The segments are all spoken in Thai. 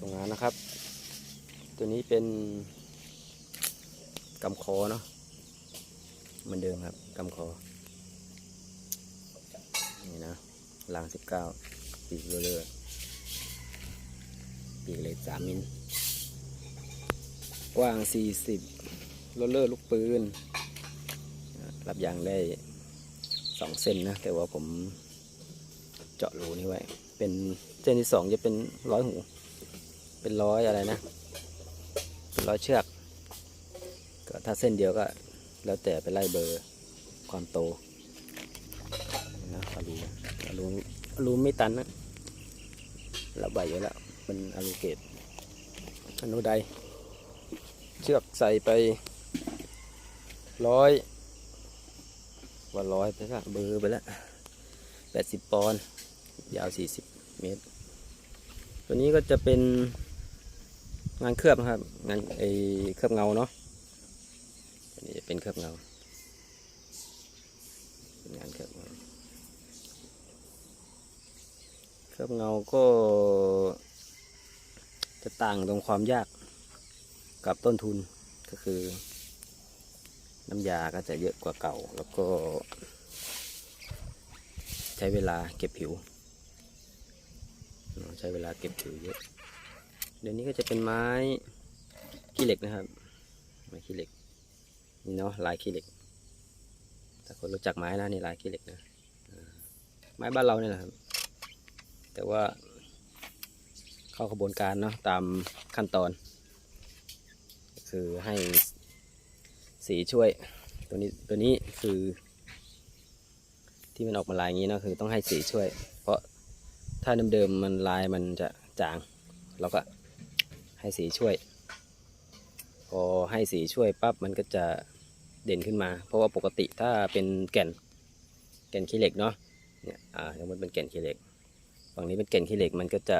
สงงานนะครับ ตัวนี้เป็นกำคอเนาะเหมือนเดิมครับกำคอ นี่นะรางสิบเก้าปีกเรื่อยๆปีกเล็กสามมิลกว้างสี่สิบโรลเลอร์ลูกปืน รับยางได้สองเส้นนะ แต่ว่าผมเจาะรูนี่ไว้ เป็นเส้นที่สองจะเป็นร้อยหู เป็นร้อยอะไรนะ เป็นร้อยเชือก ก็ถ้าเส้นเดียวก็แล้วแต่ไปไล่เบอร์ความโตนะอารูอารูอารูไม่ตันนะระบายเยอะแล้วเป็นอารูเกตอนุไดเชือกใส่ไปร้อยว่าร้อยไปละเบอร์ไปแล้วแปดสิบปอนด์ยาวสี่สิบเมตร ตัวนี้ก็จะเป็น งานเคลือบนะครับ งานไอเคลือบเงาเนาะนนี้จะเป็นเคลือบเงางานเคลือบเงาเคลือบเงาก็จะต่างตรงความยากกับต้นทุนก็คือ น้ำยาก็จะเยอะกว่าเก่า แล้วก็ ใช้เวลาเก็บผิว ใช้เวลาเก็บผิวเยอะ เดี๋ยวนี้ก็จะเป็นไม้ขี้เหล็กนะครับ ไม้ขี้เหล็กนี่เนาะลายขี้เหล็กถ้าคนรู้จักไม้นะนี่ลายขี้เหล็กนะไม้บ้านเราเนี่ยแหละครับแต่ว่าเข้ากระบวนการเนาะตามขั้นตอน คือให้สีช่วยตัวนี้ตัวนี้คือ ที่มันออกมาลายอย่างนี้เนาะคือต้องให้สีช่วย เพราะถ้าเดิมๆมันลายมันจะจางเราก็ ให้สีช่วย พอให้สีช่วยปั๊บมันก็จะเด่นขึ้นมา เพราะว่าปกติถ้าเป็นแก่นแก่นขี้เหล็กเนาะเนี่ยอ่าสมมติเป็นแก่นขี้เหล็กฝั่งนี้เป็นแก่นขี้เหล็กมันก็จะ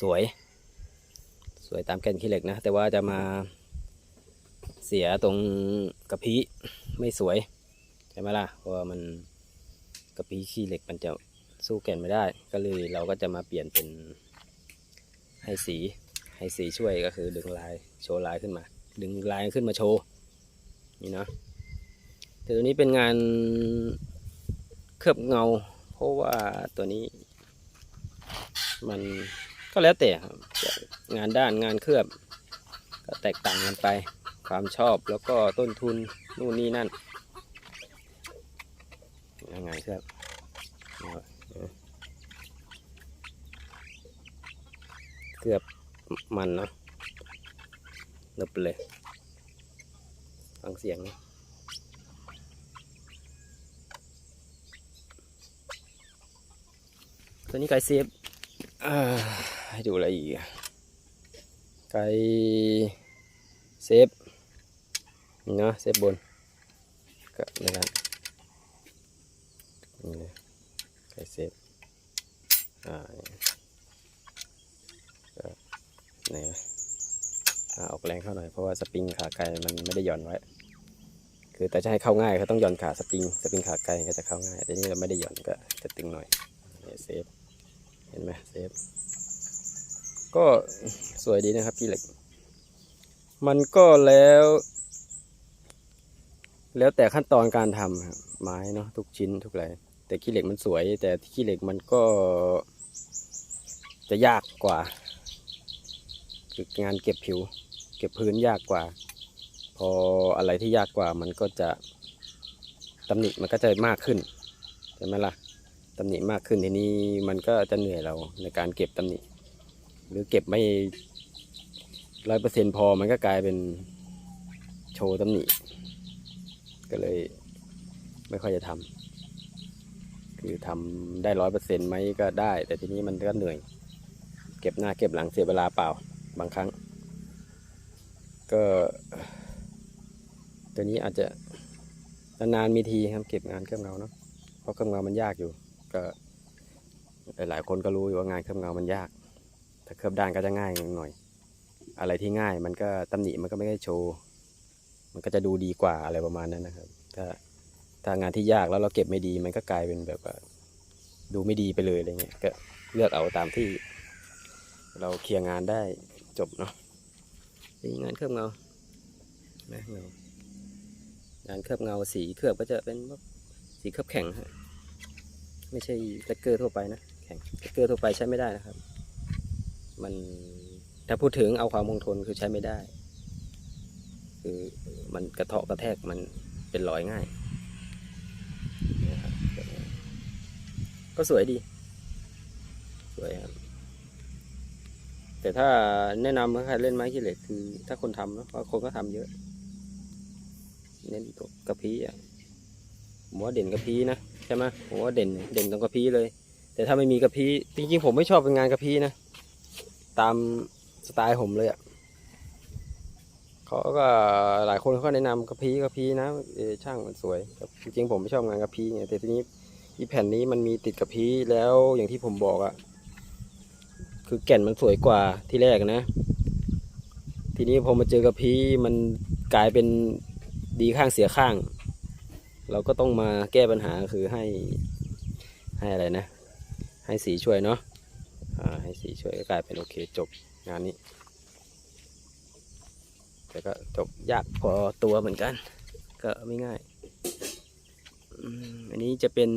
สวย สวยตามแก่นขี้เหล็กนะ แต่ว่าจะมาเสียตรงกระพี้ไม่สวยใช่ไหมล่ะเพราะว่ามันกระพี้ขี้เหล็กมันจะสู้แก่นไม่ได้ ก็เลยเราก็จะมาเปลี่ยนเป็น ให้สีให้สีช่วยก็คือดึงลายโชว์ลายขึ้นมา ดึงลายขึ้นมาโชว์นี่เนาะแต่ตัวนี้เป็นงานเคลือบเงา เพราะว่าตัวนี้ มันก็แล้วแต่ครับงานด้านงานเคลือบ ก็แตกต่างกันไป ความชอบแล้วก็ต้นทุนนู่นนี่นั่นงานเคลือบ เกือบมันเนาะลบเลย ฟังเสียงนะตัวนี้ไก่เซฟให้ดูอะไรอีกไก่เซฟนี่เนาะเซฟบนก็นการนี่ไก่เซฟอ่า นี่อออกแรงเข้าหน่อยเพราะว่าสปริงขาไกลมันไม่ได้หย่อนไว้ คือแต่จะให้เข้าง่ายเขาต้องหย่อนขาสปริงสปริงขาไกลก็จะเข้าง่าย แต่นี่เราไม่ได้หย่อนก็จะตึงหน่อยนี่เซฟเห็นไหมเซฟก็สวยดีนะครับพี่เหล็ก มันก็แล้ว แล้วแต่ขั้นตอนการทำครับไม้เนาะทุกชิ้นทุกอะไรแต่ขี้เหล็กมันสวย แต่ขี้เหล็กมันก็จะยากกว่า งานเก็บผิว เก็บพื้นยากกว่า พออะไรที่ยากกว่ามันก็จะตำหนิมันก็จะมากขึ้นใช่ไหมล่ะตำหนิมากขึ้นทีนี้มันก็จะเหนื่อยเราในการเก็บตำหนิ หรือเก็บไม่ร้อยเปอร์เซ็นพอมันก็กลายเป็นโชว์ตำหนิ ก็เลยไม่ค่อยจะทำคือทำได้ร้อยเปอร์เซ็นต์ไหมก็ได้ แต่ทีนี้มันก็เหนื่อย เก็บหน้าเก็บหลังเสียเวลาเปล่า บางครั้ง ก็ตัวนี้อาจจะนานๆมีทีครับเก็บงานเครื่องเงาเนาะเพราะเครื่องเงามันยากอยู่ ก็หลายคนก็รู้อยู่ว่างานเครื่องเงามันยาก ถ้าเคลือบด้านก็จะง่ายหน่อย อะไรที่ง่ายมันก็ตำหนิมันก็ไม่ได้โชว์ มันก็จะดูดีกว่าอะไรประมาณนั้นนะครับ ถ้าถ้างานที่ยากแล้วเราเก็บไม่ดีมันก็กลายเป็นแบบว่าดูไม่ดีไปเลยอะไรเงี้ยก็เลือกเอาตามที่ เราเคลียร์งานได้ จบเนาะนี่งานเคลือบเงานะเงางานเคลือบเงาสีเคลือบก็จะเป็นสีเคลือบแข็งฮะไม่ใช่แลกเกอร์ทั่วไปนะแข็งแลกเกอร์ทั่วไปใช้ไม่ได้นะครับ มันถ้าพูดถึงเอาความคงทนคือใช้ไม่ได้ คือมันกระเทาะกระแทกมันเป็นรอยง่ายนะครับก็สวยดี สวยครับ แต่ถ้าแนะนำให้ใครเล่นไม้ขี้เหล็กคือ ถ้าคนทำเนะเพราะคนก็ทำเยอะ เน้นตัวกระพี้อะผมว่าเด่นกระพี้นะใช่ไหมผมว่าเด่นเด่นตรงกระพี้เลย แต่ถ้าไม่มีกระพี้จริงๆผมไม่ชอบเป็นงานกระพี้นะตามสไตล์ผมเลยอะเขาก็หลายคนเขาก็แนะนำกระพี้กระพี้นะเอช่างมันสวยจริงๆผมไม่ชอบงานกระพี้ไงแต่ทีนี้อีแผ่นนี้มันมีติดกระพี้แล้วอย่างที่ผมบอกอะ คือแก่นมันสวยกว่าที่แรกนะ ทีนี้พอมาเจอกระพี้มันกลายเป็นดีข้างเสียข้าง เราก็ต้องมาแก้ปัญหาคือให้ให้อะไรนะ ให้สีช่วยเนาะอ่าให้สีช่วยก็กลายเป็นโอเคจบงานนี้ แต่ก็จบยากพอตัวเหมือนกัน ก็ไม่ง่ายอันนี้จะเป็น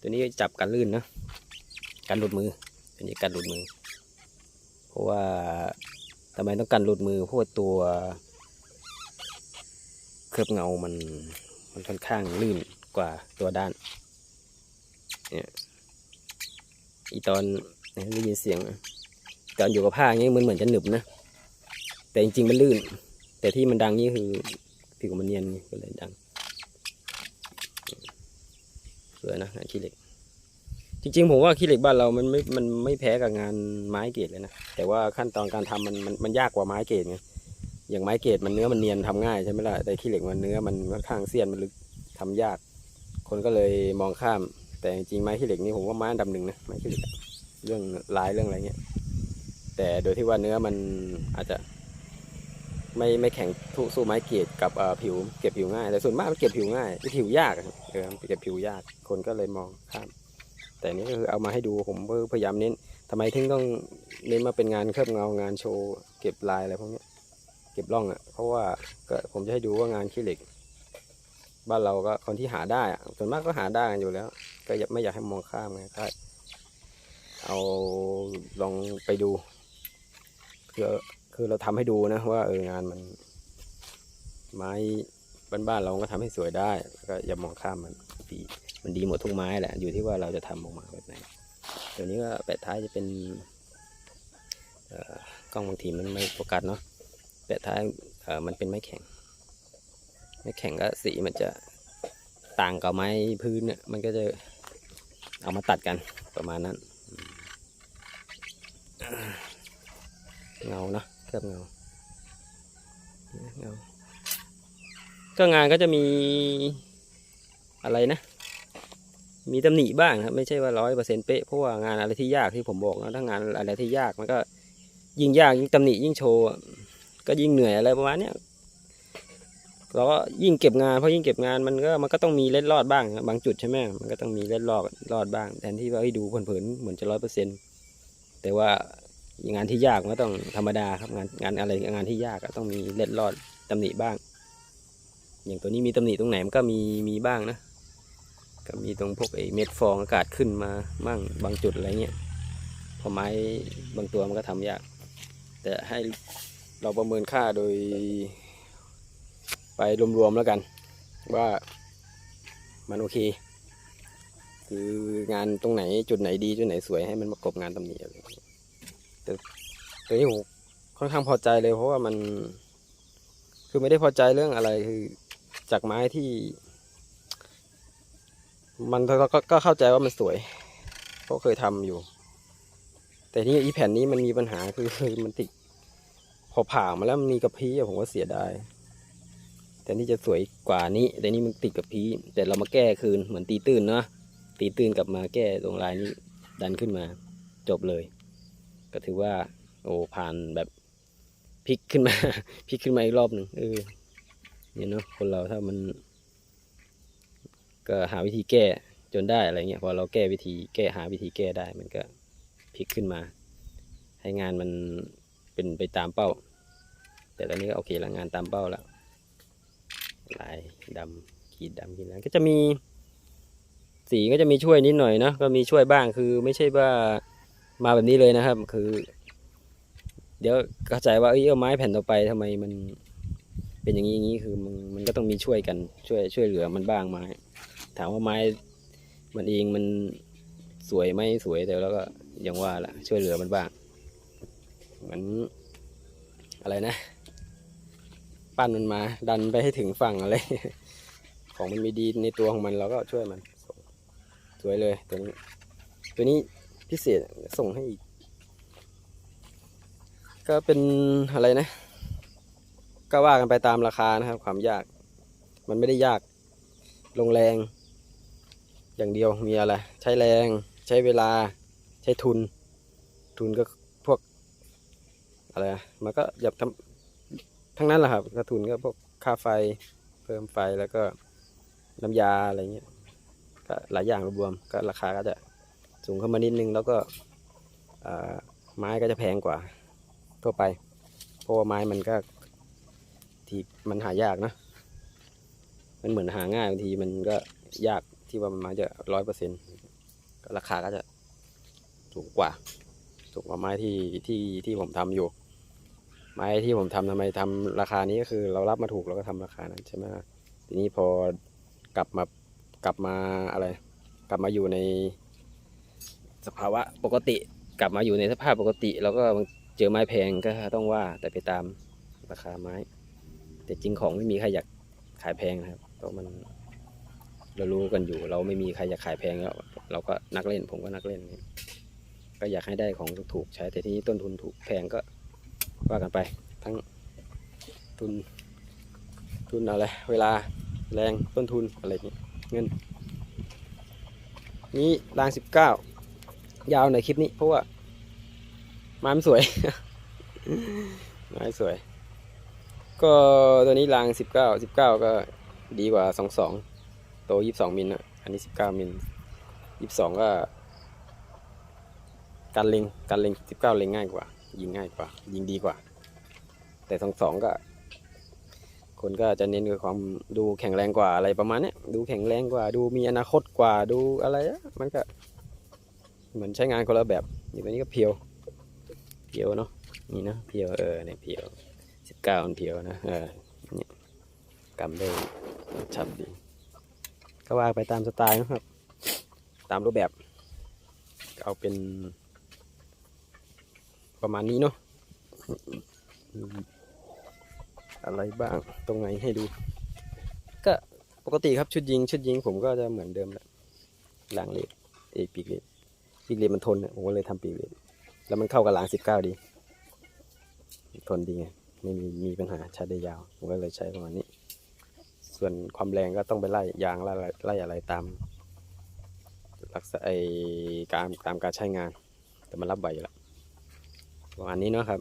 ตัวนี้จับกันลื่นนะ กันหลุดมือ อันนี้กันหลุดมือ เพราะว่าทำไมต้องกันหลุดมือเพราะว่าตัว เคลือบเงามันมันค่อนข้างลื่นกว่าตัวด้านเนี่ยอีตอนได้ยินเสียงตอนอยู่กับผ้าอย่างงี้มันเหมือนจะหนึบนะ แต่จริงๆมันลื่น แต่ที่มันดังนี่คือผิวมันเนียนก็เลยดังสวยนะงานขี้เหล็ก จริงๆ ผมว่าขี้เหล็กบ้านเรามันไม่ มันไม่แพ้กับงานไม้เกรดเลยนะ แต่ว่าขั้นตอนการทำมันมันมันยากกว่าไม้เกรดไง อย่างไม้เกรดมันเนื้อมันเนียนทำง่ายใช่ไหมล่ะ แต่ขี้เหล็กมันเนื้อมันค่อนข้างเสี้ยนมันลึกทำยาก คนก็เลยมองข้าม แต่จริงๆไม้ขี้เหล็กนี่ผมว่าไม้อันดับหนึ่งนะไม้ขี้เหล็กเรื่องลายเรื่องอะไรเงี้ย แต่โดยที่ว่าเนื้อมันอาจจะ ไม่ไม่แข็งทุสู้ไม้เกรดกับผิว เก็บผิวง่าย แต่ส่วนมากมันเก็บผิวง่ายผิวยากเออเก็บผิวยาก คนก็เลยมองข้าม แต่นี่ก็คือเอามาให้ดูผมพยายามเน้นทำไมถึงต้องเน้นมาเป็นงานเคลือบเงางานโชว์เก็บลายอะไรพวกนี้เก็บร่องอะ เพราะว่าก็ผมจะให้ดูว่างานขี้เหล็ก บ้านเราก็คนที่หาได้อะส่วนมากก็หาได้อยู่แล้ว ก็ย่าไม่อยากให้มองข้ามไงก็เอาลองไปดูคือคือเราทำให้ดูนะว่าเอองานมัน ไม้บ้านๆเราก็ทำให้สวยได้แล้วก็อย่ามองข้ามมันดี มันดีหมดทุกไม้แหละ อยู่ที่ว่าเราจะทำออกมาแบบไหนเดี๋ยวนี้ก็แปะท้ายจะเป็นกล้องบางทีมันไม่โฟกัสเนาะแปะท้ายมันเป็นไม้แข็ง ไม้แข็งก็สีมันจะต่างกับไม้พื้นเนี่ยมันก็จะเอามาตัดกันประมาณนั้นเงาเนาะเคลือบเงาเงาก็งานก็จะมีอะไรนะ มีตำหนิบ้างครับ ไม่ใช่ว่าร้อยเปอร์เซ็นต์เป๊ะเพราะว่างานอะไรที่ยากที่ผมบอกนะถ้างานอะไรที่ยากมันก็ ยิ่งยากยิ่งตำหนิยิ่งโชว์ก็ยิ่งเหนื่อยอะไรประมาณเนี้ยเราก็ยิ่งเก็บงานเพราะยิ่งเก็บงานมันก็มันก็ต้องมีเล็ดรอดบ้างบางจุดใช่ไหมมันก็ต้องมีเล็ดรอดรอดบ้างแทนที่ว่าให้ดูเผินๆเหมือนจะร้อยเปอร์เซ็นต์แต่ว่างานที่ยากมันก็ต้องธรรมดาครับงานงานอะไรงานที่ยากก็ต้องมีเล็ดรอดตำหนิบ้าง อย่างตัวนี้มีตำหนิตรงไหนมันก็มีมีบ้างนะ ก็มีตรงพวกไอ้เม็ดฟองอากาศขึ้นมามั่งบางจุดอะไรเงี้ยพอไม้บางตัวมันก็ทำยาก แต่ให้เราประเมินค่าโดย ไปรวมๆแล้วกัน ว่ามันโอเค คืองานตรงไหนจุดไหนดี จุดไหนสวยให้มันประกบงานตำหนิแต่ตัวนี้ผมค่อนข้างพอใจเลยเพราะว่ามัน คือไม่ได้พอใจเรื่องอะไรคือจากไม้ที่ มันก็ก็เข้าใจว่ามันสวยเพราะเคยทำอยู่ แต่ที่อีแผ่นนี้มันมีปัญหาคือมันติดพอผ่ามาแล้วมันมีกระพี้ผมก็เสียดายแต่นี่จะสวยกว่านี้ แต่นี่มันติดกระพี้แต่เรามาแก้คืนเหมือนตีตื้นเนาะตีตื้นกลับมาแก้ตรงลายนี้ดันขึ้นมา จบเลย ก็ถือว่า โอ้ผ่านแบบพลิกขึ้นมาพลิกขึ้นมาอีกรอบหนึ่งเออเนี่ยเนาะคนเราถ้ามัน ก็หาวิธีแก้จนได้อะไรเงี้ยพอเราแก้วิธีแก้หาวิธีแก้ได้มันก็พลิกขึ้นมา ให้งานมันเป็นไปตามเป้า แต่ตอนนี้ก็โอเคละงานตามเป้าแล้วลายดำขีดดำขีดนั้นก็จะมี สีก็จะมีช่วยนิดหน่อยเนอะก็มีช่วยบ้างคือไม่ใช่ว่ามาแบบนี้เลยนะครับ คือ เดี๋ยวเข้าใจว่าเอ้ยเอาไม้แผ่นต่อไปทำไมมันเป็นอย่างนี้อย่างนี้คือมันมันก็ต้องมีช่วยกันช่วยช่วยเหลือมันบ้างไม้ ถามว่าไม้มันเองมันสวยไหมสวยแต่แล้วก็ย่างว่าละช่วยเหลือมันบ้างเหมือนอะไรนะ ปั้นมันมา ดันไปให้ถึงฝั่งอะไร ของมันมีดีในตัวของมันเราก็ช่วยมัน สวยเลยตัวนี้ตัวนี้พิเศษส่งให้อีก ก็เป็นอะไรนะ ก็ว่ากันไปตามราคานะครับ ความยาก มันไม่ได้ยากลงแรง อย่างเดียวมีอะไร ใช้แรงใช้เวลาใช้ทุน ทุนก็พวกอะไรมันก็อยากทำทั้งนั้นแหละครับก็ทุนก็พวกค่าไฟเพิ่มไฟแล้วก็น้ำยาอะไรเงี้ยก็หลายอย่างรวมก็ราคาก็จะสูงเข้ามานิดนึงแล้วก็อ่าไม้ก็จะแพงกว่าทั่วไป เพราะว่าไม้มันก็ที่มันหายากนะ มันเหมือนหาง่ายบางทีมันก็ยาก ที่ว่ามันมาจะร้อยเปอร์เซ็นต์ราคาก็จะสูงกว่าสูงกว่าไม้ที่ที่ที่ผมทำอยู่ ไม้ที่ผมทำทำไมทำราคานี้ก็คือ เรารับมาถูกเราก็ทำราคานั้นใช่ไหมทีนี้พอกลับมากลับมาอะไร กลับมาอยู่ในสภาวะปกติ กลับมาอยู่ในสภาพปกติ แล้วก็เจอไม้แพงก็ต้องว่าแต่ไปตามราคาไม้ แต่จริงของไม่มีใครอยากขายแพงนะครับเพราะมัน เรารู้กันอยู่ เราไม่มีใครอยากขายแพงแล้วเราก็นักเล่น ผมก็นักเล่นก็อยากให้ได้ของถูกๆใช้แต่ที่ต้นทุนถูกแพงก็ว่ากันไป ทั้งทุน ทุนอะไรเวลาแรงต้นทุนอะไรอย่างเงี้ยเงิน นี่รางสิบเก้ายาวหน่อยคลิปนี้ เพราะว่าไม้มันสวยไม้สวย ก็ตัวนี้รางสิบเก้าสิบเก้าก็ดีกว่าสองสอง โตยี่สิบสองมิลนะอันนี้สิบเก้ามิลยี่สิบสองก็ การเล็งการเล็งสิบเก้าเล็งง่ายกว่า ยิงง่ายกว่า ยิงดีกว่า แต่สองสองก็ คนก็จะเน้นกับความดูแข็งแรงกว่าอะไรประมาณเนี้ยดูแข็งแรงกว่า ดูมีอนาคตกว่าดูอะไรอะมันก็ เหมือนใช้งานคนละแบบอย่างนี้ก็เพียว เพียวเนาะนี่นะเพียวเออเนี่ยเพียวสิบเก้ามันเพียวนะเออเนี่ยกำได้ชัดดี ก็ว่าไปตามสไตล์นะครับ ตามรูปแบบเอาเป็นประมาณนี้เนาะอะไรบ้างตรงไหนให้ดู ก็ปกติครับชุดยิง ชุดยิงผมก็จะเหมือนเดิมแหละหลังเลดเอปีกเลดปีกเลดมันทนผมก็เลยทำปีกเลดแล้วมันเข้ากับหลังสิบเก้าดี ทนดีไงไม่มีมีปัญหาใช้ได้ยาว ผมก็เลยใช้ประมาณนี้ ส่วนความแรงก็ต้องไปไล่ยางไล่ไล่อะไรตามลักษณะไอการตามการใช้งาน แต่มันรับไหวอยู่แล้วประมาณนี้เนาะครับ